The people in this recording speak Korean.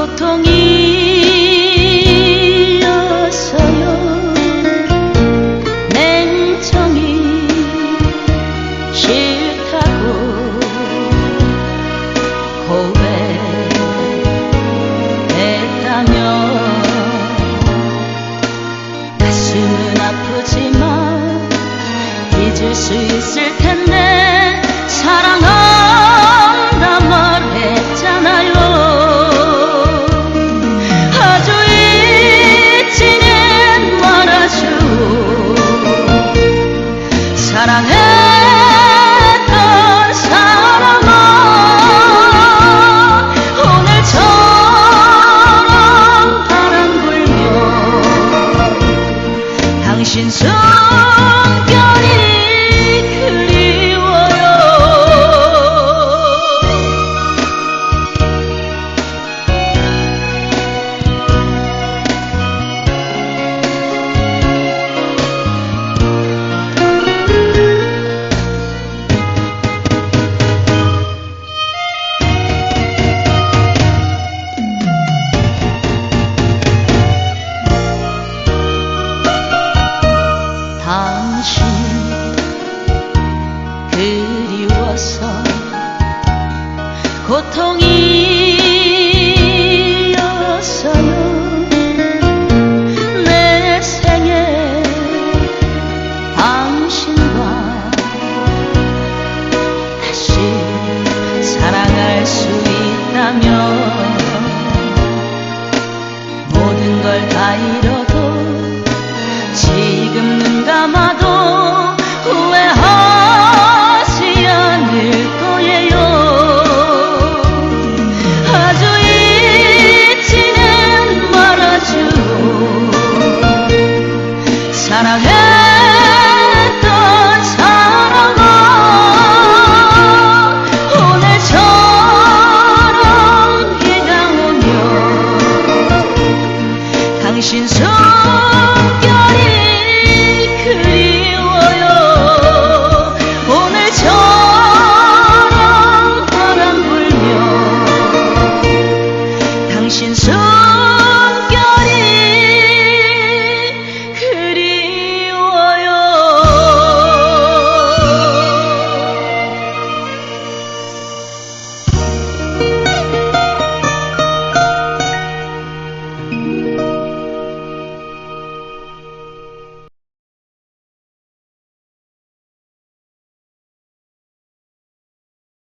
고통이었어요. 냉정이 싫다고 고백했다면 가슴은 아프지만 잊을 수 있을 텐데 사랑한 당신 그리워서 고통이었어요. 내 생에 당신과 다시 사랑할 수 있다면 모든 걸 다 잃어 心上。